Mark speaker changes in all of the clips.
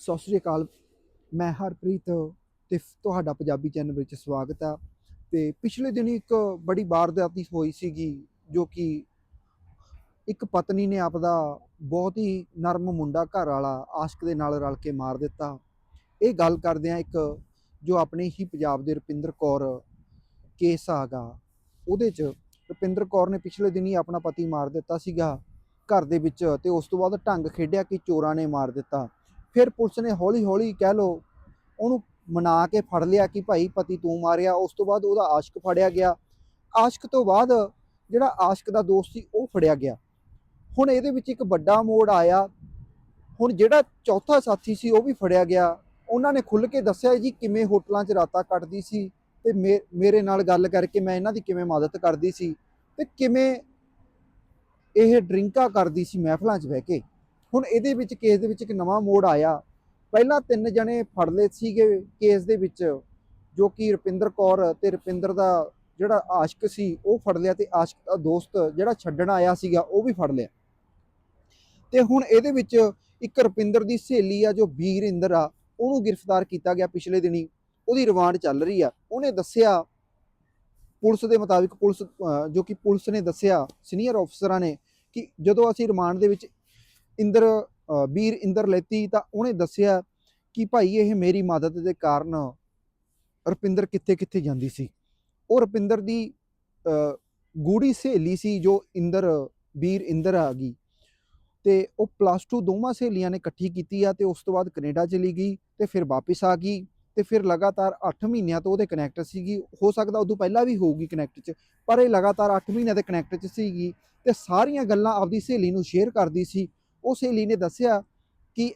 Speaker 1: ਸਤਿ ਸ੍ਰੀ ਅਕਾਲ। ਮੈਂ ਹਰਪ੍ਰੀਤ ਤੇ ਤੁਹਾਡਾ ਪੰਜਾਬੀ ਚੈਨਲ ਵਿੱਚ ਸਵਾਗਤ ਆ। ਤੇ ਪਿਛਲੇ ਦਿਨੀ ਇੱਕ ਬੜੀ ਵਾਰਦਾਤ ਹੋਈ ਸੀਗੀ, ਜੋ ਕਿ ਇੱਕ ਪਤਨੀ ਨੇ ਆਪਦਾ ਬਹੁਤ ਹੀ ਨਰਮ ਮੁੰਡਾ ਘਰ ਵਾਲਾ ਆਸ਼ਕ ਦੇ ਨਾਲ ਰਲ ਕੇ ਮਾਰ ਦਿੱਤਾ। ਇਹ ਗੱਲ ਕਰਦੇ ਆ ਇੱਕ ਜੋ ਆਪਣੇ ਹੀ ਪੰਜਾਬ ਦੇ ਰੁਪਿੰਦਰ ਕੌਰ ਕੇਸ ਆਗਾ ਉਹਦੇ 'ਚ ਰੁਪਿੰਦਰ ਕੌਰ ਨੇ ਪਿਛਲੇ ਦਿਨੀ ਆਪਣਾ ਪਤੀ ਮਾਰ ਦਿੱਤਾ ਸੀਗਾ ਘਰ ਦੇ ਵਿੱਚ ਤੇ ਉਸ ਤੋਂ ਬਾਅਦ ਢੰਗ ਖੇਡਿਆ ਕਿ ਚੋਰਾਂ ਨੇ ਮਾਰ ਦਿੱਤਾ। ਫਿਰ ਪੁਲਿਸ ਨੇ ਹੌਲੀ ਹੌਲੀ ਕਹਿ ਲੋ ਉਹਨੂੰ ਮਨਾ ਕੇ ਫੜ ਲਿਆ ਕਿ ਭਾਈ ਪਤੀ ਤੂੰ ਮਾਰਿਆ, ਉਸ ਤੋਂ ਬਾਅਦ ਉਹਦਾ ਆਸ਼ਕ ਫੜਿਆ ਗਿਆ। ਆਸ਼ਕ ਤੋਂ ਬਾਅਦ ਜਿਹੜਾ ਆਸ਼ਕ ਦਾ ਦੋਸਤ ਸੀ, ਉਹ ਫੜਿਆ ਗਿਆ। ਹੁਣ ਇਹਦੇ ਵਿੱਚ ਇੱਕ ਵੱਡਾ ਮੋੜ ਆਇਆ। ਹੁਣ ਜਿਹੜਾ ਚੌਥਾ ਸਾਥੀ ਸੀ, ਉਹ ਵੀ ਫੜਿਆ ਗਿਆ। ਉਹਨਾਂ ਨੇ ਖੁੱਲ ਕੇ ਦੱਸਿਆ ਜੀ, ਕਿਵੇਂ ਹੋਟਲਾਂ 'ਚ ਰਾਤਾਂ ਕੱਟਦੀ ਸੀ ਤੇ ਮੇ- ਮੇਰੇ ਨਾਲ ਗੱਲ ਕਰਕੇ ਮੈਂ ਇਹਨਾਂ ਦੀ ਕਿਵੇਂ ਮਦਦ ਕਰਦੀ ਸੀ ਤੇ ਕਿਵੇਂ ਇਹ ਡਰਿੰਕਾਂ ਕਰਦੀ ਸੀ ਮਹਿਫਲਾਂ 'ਚ ਬਹਿ ਕੇ। ਹੁਣ ਇਹਦੇ ਵਿੱਚ ਕੇਸ ਦੇ ਵਿੱਚ ਇੱਕ ਨਵਾਂ ਮੋੜ ਆਇਆ। ਪਹਿਲਾਂ ਤਿੰਨ ਜਣੇ ਫੜ ਲਏ ਸੀਗੇ ਕੇਸ ਦੇ ਵਿੱਚ, ਜੋ ਕਿ ਰੁਪਿੰਦਰ ਕੌਰ ਤੇ ਰੁਪਿੰਦਰ ਦਾ ਜਿਹੜਾ ਆਸ਼ਕ ਸੀ, ਉਹ ਫੜ ਲਿਆ ਤੇ ਆਸ਼ਕ ਦਾ ਦੋਸਤ ਜਿਹੜਾ ਛੱਡਣ ਆਇਆ ਸੀਗਾ, ਉਹ ਵੀ ਫੜ ਲਿਆ। ਤੇ ਹੁਣ ਇਹਦੇ ਵਿੱਚ ਇੱਕ ਰੁਪਿੰਦਰ ਦੀ ਸਹੇਲੀ ਆ, ਜੋ ਵੀਰ ਇੰਦਰ ਆ, ਉਹਨੂੰ ਗ੍ਰਿਫਤਾਰ ਕੀਤਾ ਗਿਆ ਪਿਛਲੇ ਦਿਨੀ। ਉਹਦੀ ਰਿਮਾਂਡ ਚੱਲ ਰਹੀ ਆ। ਉਹਨੇ ਦੱਸਿਆ, ਪੁਲਿਸ ਦੇ ਮੁਤਾਬਿਕ ਪੁਲਿਸ ਜੋ ਕਿ ਪੁਲਿਸ ਨੇ ਦੱਸਿਆ, ਸੀਨੀਅਰ ਅਫਸਰਾਂ ਨੇ ਕਿ ਜਦੋਂ ਅਸੀਂ ਰਿਮਾਂਡ ਦੇ ਵਿੱਚ ਇੰਦਰ ਵੀਰ ਇੰਦਰ ਲੈਤੀ ਤਾਂ ਉਹਨੇ ਦੱਸਿਆ ਕਿ ਭਾਈ ਇਹ ਮੇਰੀ ਮਦਦ ਦੇ ਕਾਰਨ ਰੁਪਿੰਦਰ ਕਿੱਥੇ ਕਿੱਥੇ ਜਾਂਦੀ ਸੀ। ਉਹ ਰੁਪਿੰਦਰ ਦੀ ਗੂੜੀ ਸਹੇਲੀ ਸੀ ਜੋ ਇੰਦਰ, ਵੀਰ ਇੰਦਰ ਆ ਗਈ ਤੇ ਉਹ ਪਲੱਸ 2 ਦੋਵਾਂ ਸਹੇਲੀਆਂ ਨੇ ਇਕੱਠੀ ਕੀਤੀ ਆ ਤੇ ਉਸ ਤੋਂ ਬਾਅਦ ਕੈਨੇਡਾ ਚਲੀ ਗਈ ਤੇ ਫਿਰ ਵਾਪਸ ਆ ਗਈ ਤੇ ਫਿਰ ਲਗਾਤਾਰ 8 ਮਹੀਨਿਆਂ ਤੋਂ ਉਹਦੇ ਕਨੈਕਟ ਸੀਗੀ। ਹੋ ਸਕਦਾ ਉਦੋਂ ਪਹਿਲਾਂ ਵੀ ਹੋਊਗੀ ਕਨੈਕਟ 'ਚ, ਪਰ ਇਹ ਲਗਾਤਾਰ 8 ਮਹੀਨਿਆਂ ਦੇ ਕਨੈਕਟ 'ਚ ਸੀਗੀ ਤੇ ਸਾਰੀਆਂ ਗੱਲਾਂ ਆਪਦੀ ਸਹੇਲੀ ਨੂੰ ਸ਼ੇਅਰ ਕਰਦੀ ਸੀ ਉਹ ਸਹੇਲੀ ਨੇ ਦੱਸਿਆ ਕਿ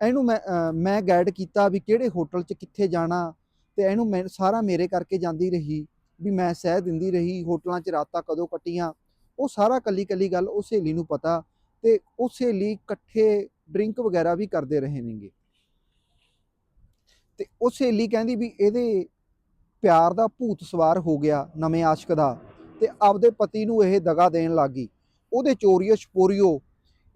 Speaker 1: ਇਹਨੂੰ ਮੈਂ ਮੈਂ ਗਾਈਡ ਕੀਤਾ ਵੀ ਕਿਹੜੇ ਹੋਟਲ 'ਚ ਕਿੱਥੇ ਜਾਣਾ ਤੇ ਇਹਨੂੰ ਮੈਂ, ਸਾਰਾ ਮੇਰੇ ਕਰਕੇ ਜਾਂਦੀ ਰਹੀ, ਵੀ ਮੈਂ ਸਹਿ ਦਿੰਦੀ ਰਹੀ, ਹੋਟਲਾਂ 'ਚ ਰਾਤਾਂ ਕਦੋਂ ਕੱਟੀਆਂ। ਉਹ ਸਾਰਾ ਕੱਲੀ ਕੱਲੀ ਗੱਲ ਉਹ ਸਹੇਲੀ ਨੂੰ ਪਤਾ ਤੇ ਉਹ ਸਹੇਲੀ ਇਕੱਠੇ ਡਰਿੰਕ ਵਗੈਰਾ ਵੀ ਕਰਦੇ ਰਹੇ ਨੇਗੇ। ਤੇ ਉਹ ਸਹੇਲੀ ਕਹਿੰਦੀ ਵੀ ਇਹਦੇ ਪਿਆਰ ਦਾ ਭੂਤ ਸਵਾਰ ਹੋ ਗਿਆ ਨਵੇਂ ਆਸ਼ਕ ਦਾ ਤੇ ਆਪਦੇ ਪਤੀ ਨੂੰ ਇਹ ਦਗਾ ਦੇਣ ਲੱਗੀ ਉਹਦੇ ਚੋਰੀਓ ਛਪੋਰੀਓ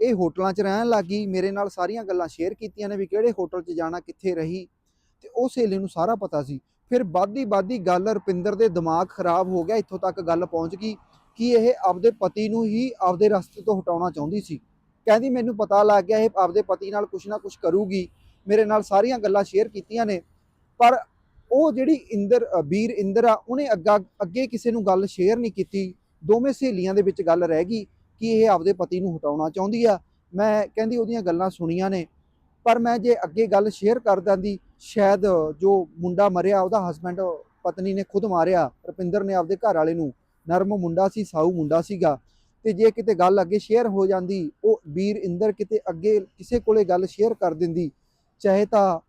Speaker 1: ਇਹ ਹੋਟਲਾਂ 'ਚ ਰਹਿਣ ਲੱਗੀ ਮੇਰੇ ਨਾਲ ਸਾਰੀਆਂ ਗੱਲਾਂ ਸ਼ੇਅਰ ਕੀਤੀਆਂ ਨੇ ਵੀ ਕਿਹੜੇ ਹੋਟਲ 'ਚ ਜਾਣਾ, ਕਿੱਥੇ ਰਹੀ ਤੇ ਉਹ ਸਹੇਲੀ ਨੂੰ ਸਾਰਾ ਪਤਾ ਸੀ। ਫਿਰ ਬਾਦੀ ਬਾਦੀ ਗੱਲ ਰੁਪਿੰਦਰ ਦੇ ਦਿਮਾਗ ਖਰਾਬ ਹੋ ਗਿਆ, ਇੱਥੋਂ ਤੱਕ ਗੱਲ ਪਹੁੰਚ ਗਈ ਕਿ ਇਹ ਆਪਦੇ ਪਤੀ ਨੂੰ ਹੀ ਆਪਦੇ ਰਸਤੇ ਤੋਂ ਹਟਾਉਣਾ ਚਾਹੁੰਦੀ ਸੀ। ਕਹਿੰਦੀ ਮੈਨੂੰ ਪਤਾ ਲੱਗ ਗਿਆ, ਇਹ ਆਪਦੇ ਪਤੀ ਨਾਲ ਕੁਛ ਨਾ ਕੁਛ ਕਰੂਗੀ, ਮੇਰੇ ਨਾਲ ਸਾਰੀਆਂ ਗੱਲਾਂ ਸ਼ੇਅਰ ਕੀਤੀਆਂ ਨੇ। ਪਰ ਉਹ ਜਿਹੜੀ ਇੰਦਰ ਵੀਰ ਇੰਦਰ ਆ, ਉਹਨੇ ਅੱਗਾ, ਅੱਗੇ ਕਿਸੇ ਨੂੰ ਗੱਲ ਸ਼ੇਅਰ ਨਹੀਂ ਕੀਤੀ। ਦੋਵੇਂ ਸਹੇਲੀਆਂ ਦੇ ਵਿੱਚ ਗੱਲ ਰਹਿ ਗਈ। ਕਿ ਇਹ ਆਪਦੇ ਪਤੀ ਨੂੰ ਹਟਾਉਣਾ ਚਾਹੁੰਦੀ ਆ। ਮੈਂ ਕਹਿੰਦੀ ਉਹਦੀਆਂ ਗੱਲਾਂ ਸੁਣੀਆਂ ਨੇ। ਪਰ ਮੈਂ ਜੇ ਅੱਗੇ ਗੱਲ ਸ਼ੇਅਰ ਕਰ ਦਿੰਦੀ, ਸ਼ਾਇਦ ਜੋ ਮੁੰਡਾ ਮਰਿਆ, ਉਹਦਾ ਹਸਬੰਡ ਪਤਨੀ ਨੇ ਖੁਦ ਮਾਰਿਆ, ਰੁਪਿੰਦਰ ਨੇ ਆਪਦੇ ਘਰ ਵਾਲੇ ਨੂੰ। ਨਰਮ ਮੁੰਡਾ ਸੀ, ਸਾਊ ਮੁੰਡਾ ਸੀਗਾ। ਤੇ ਜੇ ਕਿਤੇ ਗੱਲ ਅੱਗੇ ਸ਼ੇਅਰ ਹੋ ਜਾਂਦੀ, ਉਹ ਵੀਰ ਇੰਦਰ ਕਿਤੇ ਅੱਗੇ ਕਿਸੇ ਕੋਲੇ ਗੱਲ ਸ਼ੇਅਰ ਕਰ ਦਿੰਦੀ, ਚਾਹੇ ਤਾਂ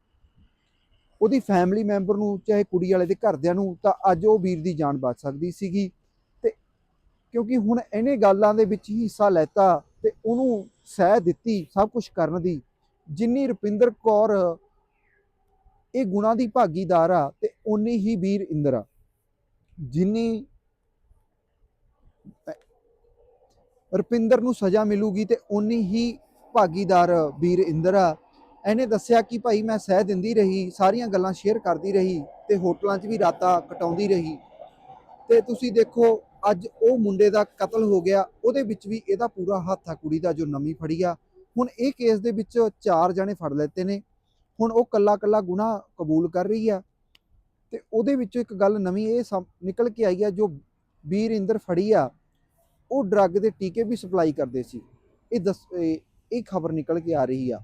Speaker 1: ਉਹਦੀ ਫੈਮਿਲੀ ਮੈਂਬਰ ਨੂੰ, ਚਾਹੇ ਕੁੜੀ ਵਾਲੇ ਦੇ ਘਰਦਿਆਂ ਨੂੰ, ਤਾਂ ਅੱਜ ਉਹ ਵੀਰ ਦੀ ਜਾਨ ਬਚ ਸਕਦੀ ਸੀਗੀ। ਕਿਉਂਕਿ ਹੁਣ ਇਹਨੇ ਗੱਲਾਂ ਦੇ ਵਿੱਚ ਹੀ ਹਿੱਸਾ ਲੈਤਾ ਤੇ ਉਹਨੂੰ ਸਹਿ ਦਿੱਤੀ ਸਭ ਕੁਝ ਕਰਨ ਦੀ। ਜਿੰਨੀ ਰੁਪਿੰਦਰ ਕੌਰ ਇਹ ਗੁਣਾ ਦੀ ਭਾਗੀਦਾਰ ਆ ਤੇ ਉਨੀ ਹੀ ਵੀਰ ਇੰਦਰ ਆ। ਜਿੰਨੀ ਰੁਪਿੰਦਰ ਨੂੰ ਸਜ਼ਾ ਮਿਲੂਗੀ ਤੇ ਉਨੀ ਹੀ ਭਾਗੀਦਾਰ ਵੀਰ ਇੰਦਰ ਆ। ਇਹਨੇ ਦੱਸਿਆ ਕਿ ਭਾਈ ਮੈਂ ਸਹਿ ਦਿੰਦੀ ਰਹੀ, ਸਾਰੀਆਂ ਗੱਲਾਂ ਸ਼ੇਅਰ ਕਰਦੀ ਰਹੀ ਤੇ ਹੋਟਲਾਂ 'ਚ ਵੀ ਰਾਤਾਂ ਕਟਾਉਂਦੀ ਰਹੀ। ਤੇ ਤੁਸੀਂ ਦੇਖੋ ਅੱਜ ਉਹ ਮੁੰਡੇ ਦਾ ਕਤਲ ਹੋ ਗਿਆ, ਉਹਦੇ ਵਿੱਚ ਵੀ ਇਹਦਾ ਪੂਰਾ ਹੱਥ ਆ ਕੁੜੀ ਦਾ ਜੋ ਨਵੀਂ ਫੜੀ ਆ। ਹੁਣ ਇਹ ਕੇਸ ਦੇ ਵਿੱਚ ਚਾਰ ਜਣੇ ਫੜ ਲੈਤੇ ਨੇ। ਹੁਣ ਉਹ ਕੱਲਾ ਕੱਲਾ ਗੁਨਾਹ ਕਬੂਲ ਕਰ ਰਹੀ ਆ। ਤੇ ਉਹਦੇ ਵਿੱਚੋਂ ਇੱਕ ਗੱਲ ਨਵੀਂ ਇਹ ਸਮ- ਨਿਕਲ ਕੇ ਆਈ ਆ, ਜੋ ਵੀਰ ਇੰਦਰ ਫੜੀ ਆ, ਉਹ ਡਰੱਗ ਦੇ ਟੀਕੇ ਵੀ ਸਪਲਾਈ ਕਰਦੇ ਸੀ। ਇਹ ਦੱਸ, ਇਹ- ਇਹ ਖਬਰ ਨਿਕਲ ਕੇ ਆ ਰਹੀ ਆ।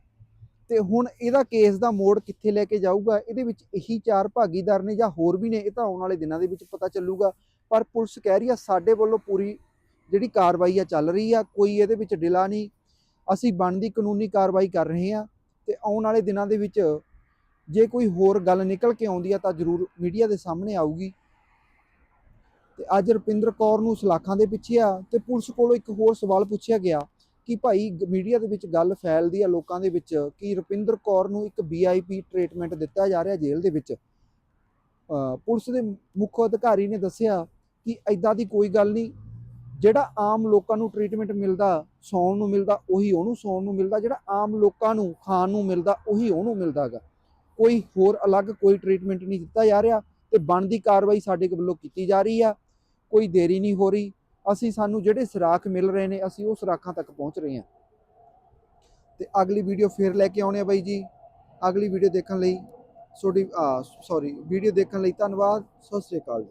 Speaker 1: ਤੇ ਹੁਣ ਇਹਦਾ ਕੇਸ ਦਾ ਮੋੜ ਕਿੱਥੇ ਲੈ ਕੇ ਜਾਊਗਾ? ਇਹਦੇ ਵਿੱਚ ਇਹੀ ਚਾਰ ਭਾਗੀਦਾਰ ਨੇ ਜਾਂ ਹੋਰ ਵੀ ਨੇ, ਇਹ ਤਾਂ ਆਉਣ ਵਾਲੇ ਦਿਨਾਂ ਦੇ ਵਿੱਚ ਪਤਾ ਚੱਲੂਗਾ। ਪਰ ਪੁਲਿਸ ਕਹਿ ਰਹੀ ਆ, ਸਾਡੇ ਵੱਲੋਂ ਪੂਰੀ ਜਿਹੜੀ ਕਾਰਵਾਈ ਆ ਚੱਲ ਰਹੀ ਆ, ਕੋਈ ਇਹਦੇ ਵਿੱਚ ਢਿਲਾ ਨਹੀਂ। ਅਸੀਂ ਬਣਦੀ ਕਾਨੂੰਨੀ ਕਾਰਵਾਈ ਕਰ ਰਹੇ ਆ ਤੇ ਆਉਣ ਵਾਲੇ ਦਿਨਾਂ ਦੇ ਵਿੱਚ ਜੇ ਕੋਈ ਹੋਰ ਗੱਲ ਨਿਕਲ ਕੇ ਆਉਂਦੀ ਆ ਤਾਂ ਜ਼ਰੂਰ ਮੀਡੀਆ ਦੇ ਸਾਹਮਣੇ ਆਊਗੀ। ਤੇ ਅੱਜ ਰੁਪਿੰਦਰ ਕੌਰ ਨੂੰ ਸਲਾਖਾਂ ਦੇ ਪਿੱਛੇ ਆ ਤੇ ਪੁਲਿਸ ਕੋਲੋਂ ਇੱਕ ਹੋਰ ਸਵਾਲ ਪੁੱਛਿਆ ਗਿਆ ਕਿ ਭਾਈ ਮੀਡੀਆ ਦੇ ਵਿੱਚ ਗੱਲ ਫੈਲਦੀ ਆ ਲੋਕਾਂ ਦੇ ਵਿੱਚ ਕਿ ਰੁਪਿੰਦਰ ਕੌਰ ਨੂੰ ਇੱਕ ਵੀਆਈਪੀ ਟ੍ਰੀਟਮੈਂਟ ਦਿੱਤਾ ਜਾ ਰਿਹਾ ਜੇਲ੍ਹ ਦੇ ਵਿੱਚ। ਪੁਲਿਸ ਦੇ ਮੁੱਖ ਅਧਿਕਾਰੀ ਨੇ ਦੱਸਿਆ ਕਿ ਐਦਾਂ ਦੀ ਕੋਈ ਗੱਲ ਨਹੀਂ। ਜਿਹੜਾ ਆਮ ਲੋਕਾਂ ਨੂੰ ਟ੍ਰੀਟਮੈਂਟ ਮਿਲਦਾ, ਸੌਣ ਨੂੰ ਮਿਲਦਾ, ਉਹੀ ਉਹਨੂੰ ਸੌਣ ਨੂੰ ਮਿਲਦਾ। ਜਿਹੜਾ ਆਮ ਲੋਕਾਂ ਨੂੰ ਖਾਣ ਨੂੰ ਮਿਲਦਾ, ਉਹੀ ਉਹਨੂੰ ਮਿਲਦਾਗਾ ਕੋਈ ਹੋਰ ਅਲੱਗ ਕੋਈ ਟ੍ਰੀਟਮੈਂਟ ਨਹੀਂ ਦਿੱਤਾ ਜਾ ਰਿਹਾ ਤੇ ਬਣਦੀ ਕਾਰਵਾਈ ਸਾਡੇ ਵੱਲੋਂ ਕੀਤੀ ਜਾ ਰਹੀ ਆ। ਕੋਈ ਦੇਰੀ ਨਹੀਂ ਹੋ ਰਹੀ। ਅਸੀਂ ਸਾਨੂੰ ਜਿਹੜੇ ਸਰਾਖ ਮਿਲ ਰਹੇ ਨੇ, ਅਸੀਂ ਉਹ ਸਰਾਖਾਂ ਤੱਕ ਪਹੁੰਚ ਰਹੇ ਹਾਂ। ਤੇ ਅਗਲੀ ਵੀਡੀਓ ਫੇਰ ਲੈ ਕੇ ਆਉਣੇ ਆ ਬਾਈ ਜੀ। ਅਗਲੀ ਵੀਡੀਓ ਦੇਖਣ ਲਈ ਤੁਹਾਡੀ ਸੌਰੀ ਵੀਡੀਓ ਦੇਖਣ ਲਈ ਧੰਨਵਾਦ। ਸਤਿ ਸ਼੍ਰੀ ਅਕਾਲ ਜੀ।